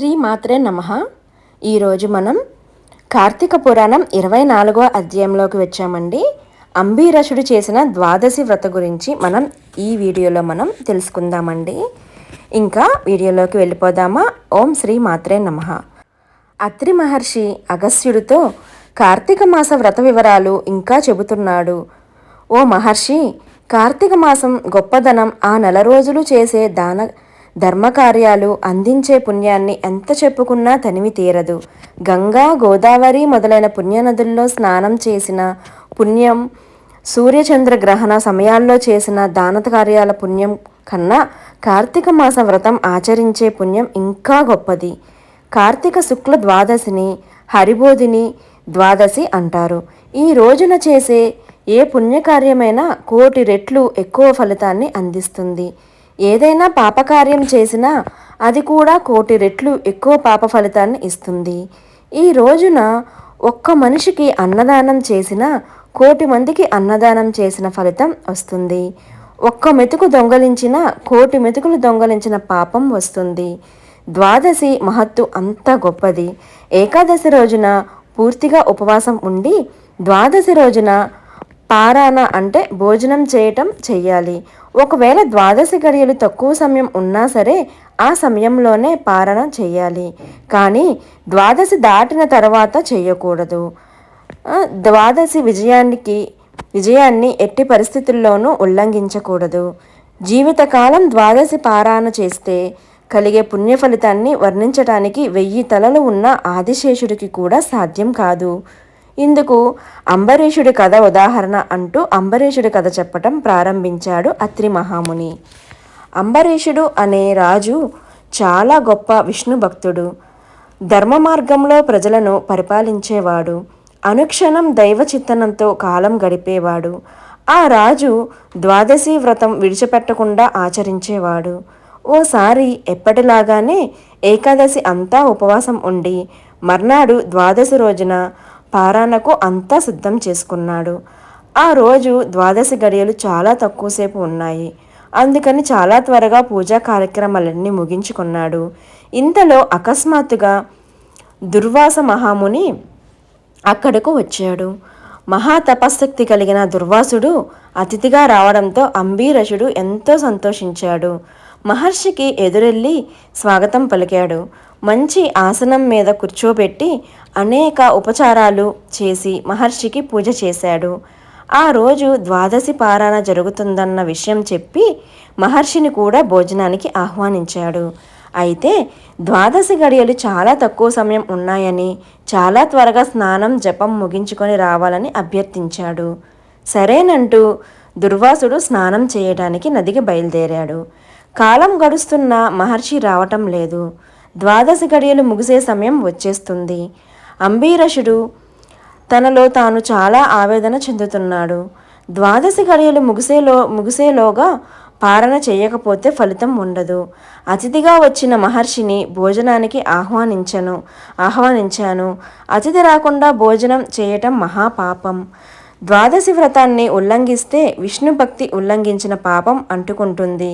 శ్రీ మాత్రే నమ. ఈరోజు మనం కార్తీక పురాణం ఇరవై నాలుగో అధ్యాయంలోకి వచ్చామండి. అంబీరసుడు చేసిన ద్వాదశి వ్రత గురించి మనం ఈ వీడియోలో మనం తెలుసుకుందామండి. ఇంకా వీడియోలోకి వెళ్ళిపోదామా? ఓం శ్రీ మాత్రే నమ. అత్రి మహర్షి అగస్త్యుడితో కార్తీక మాస వ్రత వివరాలు ఇంకా చెబుతున్నాడు. ఓ మహర్షి కార్తీక మాసం గొప్పదనం ఆ నెల రోజులు చేసే దాన ధర్మకార్యాలు అందించే పుణ్యాన్ని ఎంత చెప్పుకున్నా తనివి తీరదు. గంగా గోదావరి మొదలైన పుణ్యనదుల్లో స్నానం చేసిన పుణ్యం సూర్యచంద్ర గ్రహణ సమయాల్లో చేసిన దాన కార్యాల పుణ్యం కన్నా కార్తీక మాస వ్రతం ఆచరించే పుణ్యం ఇంకా గొప్పది. కార్తీక శుక్ల ద్వాదశిని హరిబోధిని ద్వాదశి అంటారు. ఈ రోజున చేసే ఏ పుణ్యకార్యమైనా కోటి రెట్లు ఎక్కువ ఫలితాన్ని అందిస్తుంది. ఏదైనా పాపకార్యం చేసినా అది కూడా కోటి రెట్లు ఎక్కువ పాప ఫలితాన్ని ఇస్తుంది. ఈ రోజున ఒక్క మనిషికి అన్నదానం చేసిన కోటి మందికి అన్నదానం చేసిన ఫలితం వస్తుంది. ఒక్క మెతుకు దొంగలించిన కోటి మెతుకులు దొంగలించిన పాపం వస్తుంది. ద్వాదశి మహత్తు అంత గొప్పది. ఏకాదశి రోజున పూర్తిగా ఉపవాసం ఉండి ద్వాదశి రోజున పారాన అంటే భోజనం చేయటం చెయ్యాలి. ఒకవేళ ద్వాదశి గడియలు తక్కువ సమయం ఉన్నా సరే ఆ సమయంలోనే పారణ చేయాలి కానీ ద్వాదశి దాటిన తర్వాత చేయకూడదు ద్వాదశి విజయానికి విజయాన్ని ఎట్టి పరిస్థితుల్లోనూ ఉల్లంఘించకూడదు. జీవితకాలం ద్వాదశి పారాయణ చేస్తే కలిగే పుణ్య ఫలితాన్ని వర్ణించటానికి వెయ్యి తలలు ఉన్న ఆదిశేషుడికి కూడా సాధ్యం కాదు. ఇందుకు అంబరీషుడి కథ ఉదాహరణ అంటూ అంబరీషుడి కథ చెప్పటం ప్రారంభించాడు అత్రి మహాముని. అంబరీషుడు అనే రాజు చాలా గొప్ప విష్ణు భక్తుడు. ధర్మ మార్గంలో ప్రజలను పరిపాలించేవాడు. అనుక్షణం దైవ చిత్తనంతో కాలం గడిపేవాడు. ఆ రాజు ద్వాదశి వ్రతం విడిచిపెట్టకుండా ఆచరించేవాడు. ఓసారి ఎప్పటిలాగానే ఏకాదశి అంతా ఉపవాసం ఉండి మర్నాడు ద్వాదశి రోజున పారాణకు అంతా సిద్ధం చేసుకున్నాడు. ఆ రోజు ద్వాదశి గడియలు చాలా తక్కువసేపు ఉన్నాయి. అందుకని చాలా త్వరగా పూజా కార్యక్రమాలన్నీ ముగించుకున్నాడు. ఇంతలో అకస్మాత్తుగా దుర్వాస మహాముని అక్కడకు వచ్చాడు. మహా తపశక్తి కలిగిన దుర్వాసుడు అతిథిగా రావడంతో అంబీరసుడు ఎంతో సంతోషించాడు. మహర్షికి ఎదురెళ్ళి స్వాగతం పలికాడు. మంచి ఆసనం మీద కూర్చోబెట్టి అనేక ఉపచారాలు చేసి మహర్షికి పూజ చేశాడు. ఆ రోజు ద్వాదశి పారాయణ జరుగుతుందన్న విషయం చెప్పి మహర్షిని కూడా భోజనానికి ఆహ్వానించాడు. అయితే ద్వాదశి గడియలు చాలా తక్కువ సమయం ఉన్నాయని చాలా త్వరగా స్నానం జపం ముగించుకొని రావాలని అభ్యర్థించాడు. సరేనంటూ దుర్వాసుడు స్నానం చేయడానికి నదికి బయలుదేరాడు. కాలం గడుస్తున్న మహర్షి రావటం లేదు. ద్వాదశి గడియలు ముగిసే సమయం వచ్చేస్తుంది. అంబీరషుడు తనలో తాను చాలా ఆవేదన చెందుతున్నాడు. ద్వాదశి గడియలు ముగిసేలో ముగిసేలోగా పారణ చేయకపోతే ఫలితం ఉండదు. అతిథిగా వచ్చిన మహర్షిని భోజనానికి ఆహ్వానించను ఆహ్వానించాను. అతిథి రాకుండా భోజనం చేయటం మహాపాపం. ద్వాదశి వ్రతాన్ని ఉల్లంఘిస్తే విష్ణు భక్తి ఉల్లంఘించిన పాపం అంటుకుంటుంది.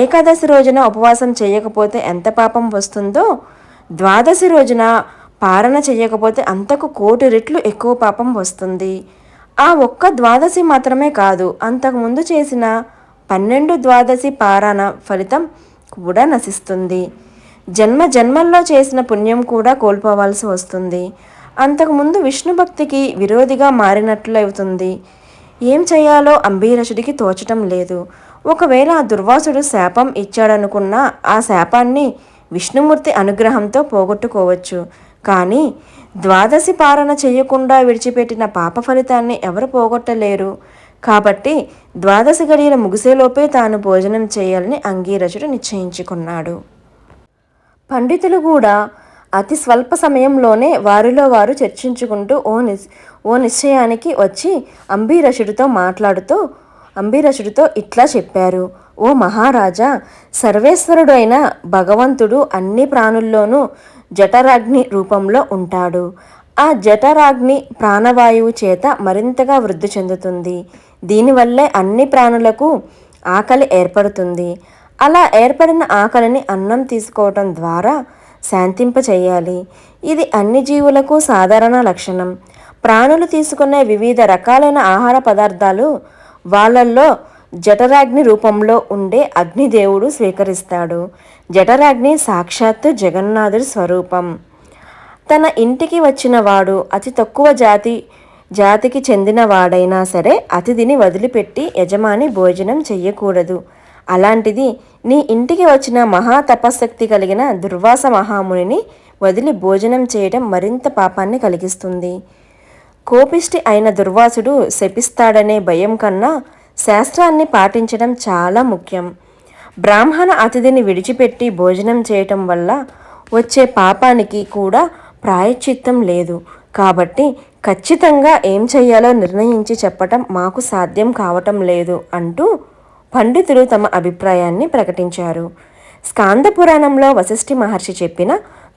ఏకాదశి రోజున ఉపవాసం చేయకపోతే ఎంత పాపం వస్తుందో ద్వాదశి రోజున పారణ చేయకపోతే అంతకు కోటి రెట్లు ఎక్కువ పాపం వస్తుంది. ఆ ఒక్క ద్వాదశి మాత్రమే కాదు అంతకుముందు చేసిన పన్నెండు ద్వాదశి పారాణ ఫలితం కూడా నశిస్తుంది. జన్మ జన్మల్లో చేసిన పుణ్యం కూడా కోల్పోవాల్సి వస్తుంది. అంతకుముందు విష్ణు భక్తికి విరోధిగా మారినట్లవుతుంది. ఏం చేయాలో అంబీరసుడికి తోచటం లేదు. ఒకవేళ ఆ దుర్వాసుడు శాపం ఇచ్చాడనుకున్నా ఆ శాపాన్ని విష్ణుమూర్తి అనుగ్రహంతో పోగొట్టుకోవచ్చు. కానీ ద్వాదశి పారణ చేయకుండా విడిచిపెట్టిన పాప ఫలితాన్ని ఎవరు పోగొట్టలేరు. కాబట్టి ద్వాదశి గడియల ముగిసేలోపే తాను భోజనం చేయాలని అంగీరసుడు నిశ్చయించుకున్నాడు. పండితులు కూడా అతి స్వల్ప సమయంలోనే వారిలో వారు చర్చించుకుంటూ ఓ నిశ్ ఓ నిశ్చయానికి వచ్చి అంబీరషుడితో మాట్లాడుతూ అంబీరషుడితో ఇట్లా చెప్పారు. ఓ మహారాజా సర్వేశ్వరుడు అయిన భగవంతుడు అన్ని ప్రాణుల్లోనూ జఠరాగ్ని రూపంలో ఉంటాడు. ఆ జఠరాగ్ని ప్రాణవాయువు చేత మరింతగా వృద్ధి చెందుతుంది. దీనివల్లే అన్ని ప్రాణులకు ఆకలి ఏర్పడుతుంది. అలా ఏర్పడిన ఆకలిని అన్నం తీసుకోవటం ద్వారా శాంతింపచేయాలి. ఇది అన్ని జీవులకు సాధారణ లక్షణం. ప్రాణులు తీసుకునే వివిధ రకాలైన ఆహార పదార్థాలు వాళ్ళల్లో జఠరాగ్ని రూపంలో ఉండే అగ్నిదేవుడు స్వీకరిస్తాడు. జఠరాగ్ని సాక్షాత్తు జగన్నాథుడి స్వరూపం. తన ఇంటికి వచ్చిన వాడు అతి తక్కువ జాతి జాతికి చెందిన వాడైనా సరే అతిథిని వదిలిపెట్టి యజమాని భోజనం చెయ్యకూడదు. అలాంటిది నీ ఇంటికి వచ్చిన మహా తపశక్తి కలిగిన దుర్వాస మహామునిని వదిలి భోజనం చేయడం మరింత పాపాన్ని కలిగిస్తుంది. కోపిష్టి అయిన దుర్వాసుడు శపిస్తాడనే భయం కన్నా శాస్త్రాన్ని పాటించడం చాలా ముఖ్యం. బ్రాహ్మణ అతిథిని విడిచిపెట్టి భోజనం చేయటం వల్ల వచ్చే పాపానికి కూడా ప్రాయశ్చిత్తం లేదు. కాబట్టి ఖచ్చితంగా ఏం చేయాలో నిర్ణయించి చెప్పటం మాకు సాధ్యం కావటం లేదు అంటూ పండితులు తమ అభిప్రాయాన్ని ప్రకటించారు. స్కాంద పురాణంలో వశిష్ఠి మహర్షి చెప్పిన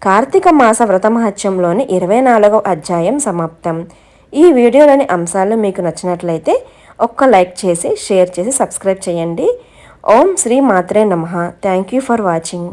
కార్తీక మాస వ్రతమహత్యంలోని ఇరవై నాలుగవ అధ్యాయం సమాప్తం. ఈ వీడియోలోని అంశాలు మీకు నచ్చినట్లయితే ఒక్క లైక్ చేసి షేర్ చేసి సబ్స్క్రైబ్ చేయండి. ఓం శ్రీ మాత్రే నమ. Thank you for watching.